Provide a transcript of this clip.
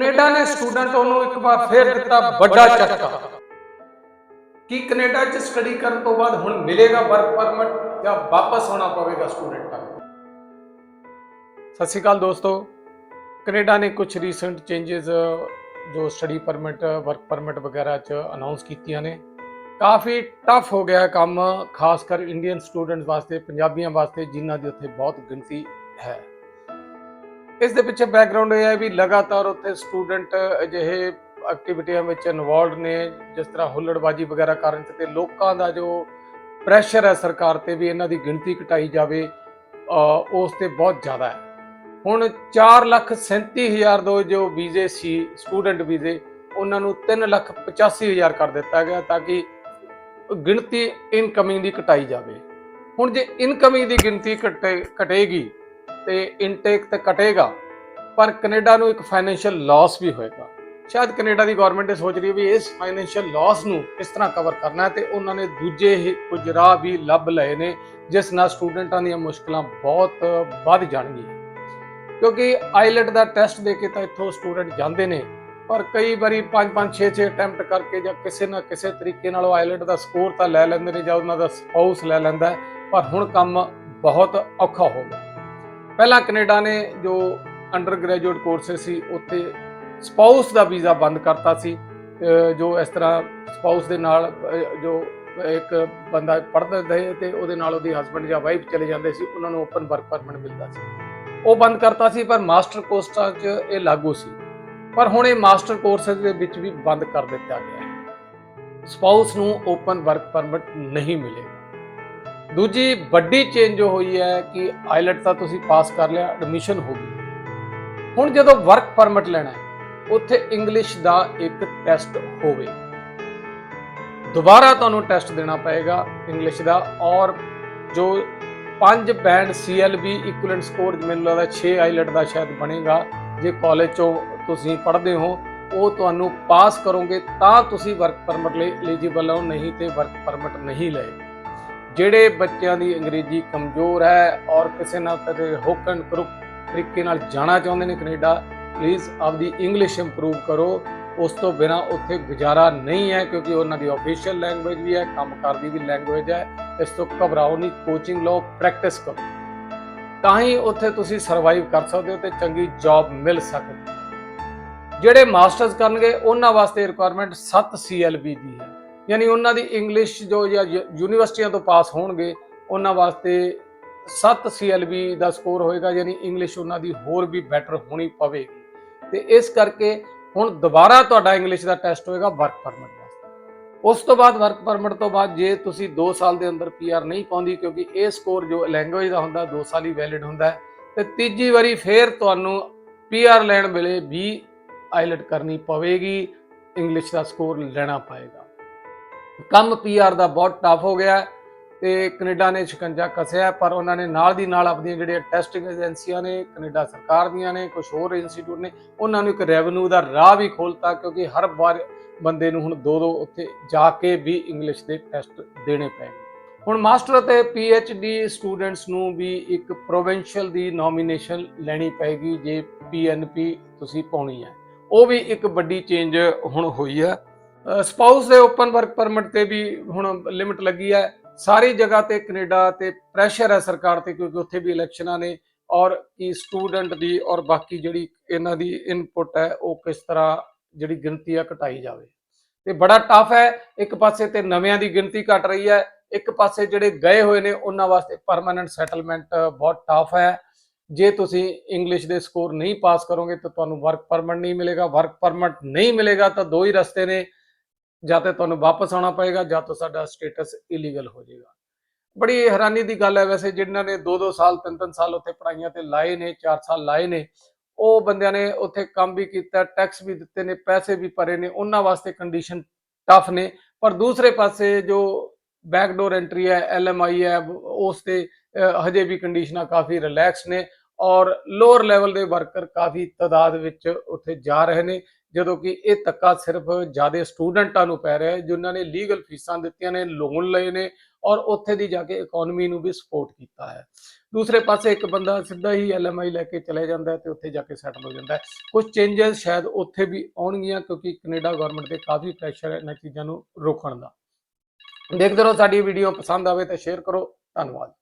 Canada ਨੇ student ਨੂੰ ਇੱਕ ਵਾਰ ਫੇਰ ਦਿੱਤਾ ਵੱਡਾ ਝਟਕਾ। ਕੀ ਕੈਨੇਡਾ 'ਚ ਸਟੱਡੀ ਕਰਨ ਤੋਂ ਬਾਅਦ ਹੁਣ ਮਿਲੇਗਾ ਵਰਕ ਪਰਮਿਟ ਜਾਂ ਵਾਪਸ ਆਉਣਾ ਪਵੇਗਾ ਸਟੂਡੈਂਟਾਂ ਨੂੰ ਸਤਿ ਸ਼੍ਰੀ ਅਕਾਲ ਦੋਸਤੋ। ਕੈਨੇਡਾ ਨੇ ਕੁਝ ਰੀਸੈਂਟ ਚੇਂजेस ਜੋ ਸਟੱਡੀ ਪਰਮਿਟ ਵਰਕ ਪਰਮਿਟ ਵਗੈਰਾ 'ਚ ਅਨਾਉਂਸ ਕੀਤੀਆਂ ਨੇ। ਕਾਫੀ ਟਫ ਹੋ ਗਿਆ ਕੰਮ, ਖਾਸ ਕਰ ਇੰਡੀਅਨ ਸਟੂਡੈਂਟਸ ਵਾਸਤੇ, ਪੰਜਾਬੀਆਂ ਵਾਸਤੇ, ਜਿਨ੍ਹਾਂ ਦੀ ਉੱਥੇ ਬਹੁਤ ਗਿਣਤੀ ਹੈ। ਇਸ ਦੇ ਪਿੱਛੇ ਬੈਕਗ੍ਰਾਉਂਡ ਇਹ ਹੈ ਵੀ ਲਗਾਤਾਰ ਉੱਥੇ ਸਟੂਡੈਂਟ ਅਜਿਹੇ ਐਕਟੀਵਿਟੀਆਂ ਵਿੱਚ ਇਨਵੋਲਡ ਨੇ, ਜਿਸ ਤਰ੍ਹਾਂ ਹੁੱਲੜਬਾਜੀ ਵਗੈਰਾ ਕਰਨ 'ਚ ਤੇ ਲੋਕਾਂ ਦਾ ਜੋ ਪ੍ਰੈਸ਼ਰ ਹੈ ਸਰਕਾਰ ਤੇ ਵੀ ਇਹਨਾਂ ਦੀ ਗਿਣਤੀ ਘਟਾਈ ਜਾਵੇ ਉਸ ਤੇ ਬਹੁਤ ਜ਼ਿਆਦਾ ਹੈ। ਹੁਣ 437000 ਦੋ ਜੋ ਵੀਜ਼ੇ ਸੀ ਸਟੂਡੈਂਟ ਵੀਜ਼ੇ, ਉਹਨਾਂ ਨੂੰ 385000 ਕਰ ਦਿੱਤਾ ਗਿਆ ਤਾਂ ਕਿ ਗਿਣਤੀ ਇਨਕਮਿੰਗ ਦੀ ਘਟਾਈ ਜਾਵੇ। ਹੁਣ ਜੇ ਇਨਕਮਿੰਗ ਦੀ ਗਿਣਤੀ ਘਟੇ, ਘਟੇਗੀ ਤੇ ਇਨਟੇਕ ਤੇ ਘਟੇਗਾ, ਪਰ ਕੈਨੇਡਾ ਨੂੰ ਇੱਕ ਫਾਈਨੈਂਸ਼ੀਅਲ ਲਾਸ ਵੀ ਹੋਏਗਾ। ਸ਼ਾਇਦ ਕੈਨੇਡਾ ਦੀ ਗਵਰਨਮੈਂਟ ਇਹ ਸੋਚ ਰਹੀ ਹੈ ਵੀ ਇਸ ਫਾਈਨੈਂਸ਼ੀਅਲ ਲਾਸ ਨੂੰ ਕਿਸ ਤਰ੍ਹਾਂ ਕਵਰ ਕਰਨਾ ਹੈ ਤੇ ਉਹਨਾਂ ਨੇ ਦੂਜੇ ਹੀ ਕੁਝ ਰਾਹ ਵੀ ਲੱਭ ਲਏ ਨੇ, ਜਿਸ ਨਾਲ ਸਟੂਡੈਂਟਾਂ ਦੀਆਂ ਮੁਸ਼ਕਲਾਂ ਬਹੁਤ ਵੱਧ ਜਾਣਗੀਆਂ। ਕਿਉਂਕਿ ਆਈਲੈਟ ਦਾ ਟੈਸਟ ਦੇ ਕੇ ਤਾਂ ਇੱਥੋਂ ਸਟੂਡੈਂਟ ਜਾਂਦੇ ਨੇ, ਪਰ ਕਈ ਵਾਰੀ 5 5 6 6 ਅਟੈਂਪਟ ਕਰਕੇ ਜਾਂ ਕਿਸੇ ਨਾ ਕਿਸੇ ਤਰੀਕੇ ਨਾਲ ਉਹ ਆਈਲੈਟ ਦਾ ਸਕੋਰ ਤਾਂ ਲੈ ਲੈਂਦੇ ਨੇ ਜਾਂ ਉਹਨਾਂ ਦਾ ਸਪਾਊਸ ਲੈ ਲੈਂਦਾ ਪਰ ਹੁਣ ਕੰਮ ਬਹੁਤ ਔਖਾ ਹੋ ਗਿਆ। ਪਹਿਲਾਂ ਕੈਨੇਡਾ ਨੇ ਜੋ ਅੰਡਰ ਗ੍ਰੈਜੂਏਟ ਕੋਰਸਸ ਸੀ, ਉੱਥੇ ਸਪਾਊਸ ਦਾ ਵੀਜ਼ਾ ਬੰਦ ਕਰਤਾ ਸੀ ਜੋ ਇਸ ਤਰ੍ਹਾਂ ਸਪਾਊਸ ਦੇ ਨਾਲ ਜੋ ਇੱਕ ਬੰਦਾ ਪੜ੍ਹਦਾ ਰਹੇ ਤੇ ਉਹਦੇ ਨਾਲ ਉਹਦੀ ਹਸਬੰਡ ਜਾਂ ਵਾਈਫ ਚਲੇ ਜਾਂਦੇ ਸੀ, ਉਹਨਾਂ ਨੂੰ ਓਪਨ ਵਰਕ ਪਰਮਿਟ ਮਿਲਦਾ ਸੀ। ਉਹ ਬੰਦ ਕਰਤਾ ਸੀ, ਪਰ ਮਾਸਟਰ ਕੋਰਸਾਂ 'ਚ ਇਹ ਲਾਗੂ ਸੀ। ਪਰ ਹੁਣ ਇਹ ਮਾਸਟਰ ਕੋਰਸਸ ਦੇ ਵਿੱਚ ਵੀ ਬੰਦ ਕਰ ਦਿੱਤਾ ਗਿਆ ਹੈ। ਸਪਾਊਸ ਨੂੰ ਓਪਨ ਵਰਕ ਪਰਮਿਟ ਨਹੀਂ ਮਿਲੇਗਾ ਦੂਜੀ ਵੱਡੀ ਚੇਂਜ ਜੋ ਹੋਈ ਹੈ ਕਿ ਆਈਲੈਟ ਤਾਂ ਤੁਸੀਂ ਪਾਸ ਕਰ ਲਿਆ ਐਡਮਿਸ਼ਨ ਹੋ ਗਈ। ਹੁਣ ਜਦੋਂ ਵਰਕ ਪਰਮਿਟ ਲੈਣਾ ਹੈ, ਉੱਥੇ ਇੰਗਲਿਸ਼ ਦਾ ਇੱਕ ਟੈਸਟ ਹੋਵੇ। ਦੁਬਾਰਾ ਤੁਹਾਨੂੰ ਟੈਸਟ ਦੇਣਾ ਪਏਗਾ ਇੰਗਲਿਸ਼ ਦਾ ਔਰ ਜੋ ਪੰਜ ਬੈਂਡ CLB ਇਕੁਇਵਲੈਂਟ ਸਕੋਰ ਮੈਨੂੰ ਲੱਗਦਾ 6 ਆਈਲੈਟ ਦਾ ਸ਼ਾਇਦ ਬਣੇਗਾ। ਜੇ ਕਾਲਜ ਚੋਂ ਤੁਸੀਂ ਪੜ੍ਹਦੇ ਹੋ, ਉਹ ਤੁਹਾਨੂੰ ਪਾਸ ਕਰੋਗੇ ਤਾਂ ਤੁਸੀਂ ਵਰਕ ਪਰਮਿਟ ਲਈ ਐਲੀਜੀਬਲ ਹੋ, ਨਹੀਂ ਤੇ ਵਰਕ ਪਰਮਿਟ ਨਹੀਂ ਲਏ। ਜਿਹੜੇ ਬੱਚਿਆਂ ਦੀ ਅੰਗਰੇਜ਼ੀ ਕਮਜ਼ੋਰ ਹੈ ਔਰ ਕਿਸੇ ਨਾ ਕਦੇ ਹੋਕਨ ਕਰੁਕ ਤਰੀਕੇ ਨਾਲ ਜਾਣਾ ਚਾਹੁੰਦੇ ਨੇ ਕੈਨੇਡਾ ਪਲੀਜ਼ ਆਪਦੀ ਇੰਗਲਿਸ਼ ਇੰਪਰੂਵ ਕਰੋ। ਉਸ ਤੋਂ ਬਿਨਾ ਉੱਥੇ ਗੁਜ਼ਾਰਾ ਨਹੀਂ ਹੈ ਕਿਉਂਕਿ ਉਹਨਾਂ ਦੀ ਆਫੀਸ਼ੀਅਲ ਲੈਂਗੁਏਜ ਵੀ ਹੈ, ਕੰਮ ਕਰਦੀ ਵੀ ਲੈਂਗੁਏਜ ਹੈ। ਇਸ ਤੋਂ ਘਬਰਾਓ ਨਹੀਂ ਕੋਚਿੰਗ ਲਓ ਪ੍ਰੈਕਟਿਸ ਕਰੋ। ਤਾਂ ਹੀ ਉੱਥੇ ਤੁਸੀਂ ਸਰਵਾਈਵ ਕਰ ਸਕਦੇ ਹੋ ਤੇ ਚੰਗੀ ਜੌਬ ਮਿਲ ਸਕਦੀ ਜਿਹੜੇ ਮਾਸਟਰਸ ਕਰਨਗੇ, ਉਹਨਾਂ ਵਾਸਤੇ ਰਿਕੁਆਇਰਮੈਂਟ 7 CLB ਦੀ ਹੈ। ਯਾਨੀ ਉਹਨਾਂ ਦੀ ਇੰਗਲਿਸ਼ ਜੋ ਜਾਂ ਯੂ- ਯੂਨੀਵਰਸਿਟੀਆਂ ਤੋਂ ਪਾਸ ਹੋਣਗੇ ਉਹਨਾਂ ਵਾਸਤੇ 7 CLB ਦਾ ਸਕੋਰ ਹੋਏਗਾ ਯਾਨੀ ਇੰਗਲਿਸ਼ ਉਹਨਾਂ ਦੀ ਹੋਰ ਵੀ ਬੈਟਰ ਹੋਣੀ ਪਵੇਗੀ। ਤੇ ਇਸ ਕਰਕੇ ਹੁਣ ਦੁਬਾਰਾ ਤੁਹਾਡਾ ਇੰਗਲਿਸ਼ ਦਾ ਟੈਸਟ ਹੋਏਗਾ ਵਰਕ ਪਰਮਿਟ ਵਾਸਤੇ ਉਸ ਤੋਂ ਬਾਅਦ ਵਰਕ ਪਰਮਿਟ ਤੋਂ ਬਾਅਦ ਜੇ ਤੁਸੀਂ 2 ਸਾਲ ਦੇ ਅੰਦਰ ਪੀਆਰ ਨਹੀਂ ਪਾਉਂਦੀ ਕਿਉਂਕਿ ਇਹ ਸਕੋਰ ਜੋ ਲੈਂਗੁਏਜ ਦਾ ਹੁੰਦਾ 2 ਸਾਲ ਹੀ ਵੈਲਿਡ ਹੁੰਦਾ ਹੈ, ਤੇ ਤੀਜੀ ਵਾਰੀ ਫੇਰ ਤੁਹਾਨੂੰ ਪੀਆਰ ਲੈਣ ਵੇਲੇ ਵੀ ਆਈਲਟ ਕਰਨੀ ਪਵੇਗੀ ਇੰਗਲਿਸ਼ ਦਾ ਸਕੋਰ ਲੈਣਾ ਪਏਗਾ। ਕੰਮ ਪੀਆਰ ਦਾ ਬਹੁਤ ਟਫ ਹੋ ਗਿਆ ਹੈ ਤੇ ਕੈਨੇਡਾ ਨੇ ਸ਼ਿਕੰਜਾ ਕੱਸਿਆ ਪਰ ਉਹਨਾਂ ਨੇ ਨਾਲ ਦੀ ਨਾਲ ਆਪਣੀਆਂ ਜਿਹੜੀਆਂ ਟੈਸਟਿੰਗ ਏਜੰਸੀਆਂ ਨੇ, ਕੈਨੇਡਾ ਸਰਕਾਰ ਦੀਆਂ ਨੇ ਕੁਝ ਹੋਰ ਇੰਸਟੀਚਿਊਟ ਨੇ, ਉਹਨਾਂ ਨੂੰ ਇੱਕ ਰੈਵਨਿਊ ਦਾ ਰਾਹ ਵੀ ਖੋਲਤਾ ਕਿਉਂਕਿ ਹਰ ਵਾਰ ਬੰਦੇ ਨੂੰ ਹੁਣ ਦੋ ਦੋ ਉੱਥੇ ਜਾ ਕੇ ਵੀ ਇੰਗਲਿਸ਼ ਦੇ ਟੈਸਟ ਦੇਣੇ ਪੈਣਗੇ ਹੁਣ ਮਾਸਟਰ ਅਤੇ ਡੀ ਸਟੂਡੈਂਟਸ ਨੂੰ ਵੀ ਇੱਕ ਪ੍ਰੋਵਿੰਸ਼ੀਅਲ ਦੀ ਨੋਮੀਨੇਸ਼ਨ ਲੈਣੀ ਪਏਗੀ ਜੇ ਪੀ ਐੱਨ ਪੀ ਤੁਸੀਂ ਪਾਉਣੀ ਹੈ। ਉਹ ਵੀ ਇੱਕ ਵੱਡੀ ਚੇਂਜ ਹੁਣ ਹੋਈ ਹੈ। ਸਪਾਊਸ ਦੇ ਓਪਨ ਵਰਕ ਪਰਮਿਟ ਤੇ ਵੀ ਹੁਣ ਲਿਮਿਟ ਲੱਗੀ ਹੈ। ਸਾਰੀ ਜਗ੍ਹਾ ਤੇ ਕੈਨੇਡਾ ਤੇ ਪ੍ਰੈਸ਼ਰ ਹੈ ਸਰਕਾਰ ਤੇ ਕਿਉਂਕਿ ਉੱਥੇ ਵੀ ਇਲੈਕਸ਼ਨਾਂ ਨੇ ਔਰ ਕੀ ਸਟੂਡੈਂਟ ਦੀ ਔਰ ਬਾਕੀ ਜਿਹੜੀ ਇਹਨਾਂ ਦੀ ਇਨਪੁਟ ਹੈ, ਉਹ ਕਿਸ ਤਰ੍ਹਾਂ ਜਿਹੜੀ ਗਿਣਤੀ ਆ ਘਟਾਈ ਜਾਵੇ। ਤੇ ਬੜਾ ਟਫ ਹੈ, ਇੱਕ ਪਾਸੇ ਤੇ ਨਵਿਆਂ ਦੀ ਗਿਣਤੀ ਘਟ ਰਹੀ ਹੈ, ਇੱਕ ਪਾਸੇ ਜਿਹੜੇ ਗਏ ਹੋਏ ਨੇ ਉਹਨਾਂ ਵਾਸਤੇ ਪਰਮਾਨੈਂਟ ਸੈਟਲਮੈਂਟ ਬਹੁਤ ਟਫ ਹੈ। ਜੇ ਤੁਸੀਂ ਇੰਗਲਿਸ਼ ਦੇ ਸਕੋਰ ਨਹੀਂ ਪਾਸ ਕਰੋਗੇ ਤਾਂ ਤੁਹਾਨੂੰ ਵਰਕ ਪਰਮਿਟ ਨਹੀਂ ਮਿਲੇਗਾ ਵਰਕ ਪਰਮਿਟ ਨਹੀਂ ਮਿਲੇਗਾ ਤਾਂ ਦੋ ਹੀ ਰਸਤੇ ਨੇ। ਜਾਂ ਤੇ ਤੁਹਾਨੂੰ ਵਾਪਸ ਆਉਣਾ ਪਏਗਾ ਜਾਂ ਤਾਂ ਸਾਡਾ ਸਟੇਟਸ ਇਲੀਗਲ ਹੋ ਜਾਏਗਾ। ਬੜੀ ਹੈਰਾਨੀ ਦੀ ਗੱਲ ਹੈ ਵੈਸੇ, ਜਿਨ੍ਹਾਂ ਨੇ 2-2 ਸਾਲ 3-3 ਸਾਲ ਉੱਥੇ ਪੜਾਈਆਂ ਤੇ ਲਾਏ ਨੇ 4 ਸਾਲ ਲਾਏ ਨੇ, ਉਹ ਬੰਦਿਆਂ ਨੇ ਉੱਥੇ ਕੰਮ ਵੀ ਕੀਤਾ ਟੈਕਸ ਵੀ ਦਿੱਤੇ ਨੇ, ਪੈਸੇ ਵੀ ਭਰੇ ਨੇ, ਉਹਨਾਂ ਵਾਸਤੇ ਕੰਡੀਸ਼ਨ ਟਫ ਨੇ। ਪਰ ਦੂਸਰੇ ਪਾਸੇ ਜੋ ਬੈਕਡੋਰ ਐਂਟਰੀ ਹੈ ਐਲਐਮਆਈ ਹੈ, ਉਸ ਤੇ ਹਜੇ ਵੀ ਕੰਡੀਸ਼ਨਾਂ ਕਾਫੀ ਰਿਲੈਕਸ ਨੇ ਔਰ ਲੋਅਰ ਲੈਵਲ ਦੇ ਵਰਕਰ ਕਾਫੀ ਤਾਦਾਦ ਵਿੱਚ ਉੱਥੇ ਜਾ ਰਹੇ ਨੇ। ਜਦੋਂ ਕਿ ਇਹ ਧੱਕਾ ਸਿਰਫ ਜ਼ਿਆਦਾ ਸਟੂਡੈਂਟਾਂ ਨੂੰ ਪੈ ਰਿਹਾ ਹੈ, ਜਿਨ੍ਹਾਂ ਨੇ ਲੀਗਲ ਫੀਸਾਂ ਦਿੱਤੀਆਂ ਨੇ, ਲੋਨ ਲਏ ਨੇ ਔਰ ਉੱਥੇ ਦੀ ਜਾ ਕੇ ਇਕਨੋਮੀ ਨੂੰ ਵੀ ਸਪੋਰਟ ਕੀਤਾ ਹੈ। ਦੂਸਰੇ ਪਾਸੇ ਇੱਕ ਬੰਦਾ ਸਿੱਧਾ ਹੀ ਐਲਐਮਆਈ ਲੈ ਕੇ ਚਲੇ ਜਾਂਦਾ ਹੈ ਤੇ ਉੱਥੇ ਜਾ ਕੇ ਸੈਟਲ ਹੋ ਜਾਂਦਾ ਹੈ। ਕੁਝ ਚੇਂਜਸ ਸ਼ਾਇਦ ਉੱਥੇ ਵੀ ਆਉਣਗੀਆਂ ਕਿਉਂਕਿ ਕੈਨੇਡਾ ਗਵਰਨਮੈਂਟ ਤੇ ਕਾਫੀ ਪ੍ਰੈਸ਼ਰ ਹੈ ਇਹਨਾਂ ਚੀਜ਼ਾਂ ਨੂੰ ਰੋਕਣ ਦਾ। ਦੇਖਦੇ ਰਹੋ, ਸਾਡੀ ਵੀਡੀਓ ਪਸੰਦ ਆਵੇ ਤਾਂ ਸ਼ੇਅਰ ਕਰੋ। ਧੰਨਵਾਦ।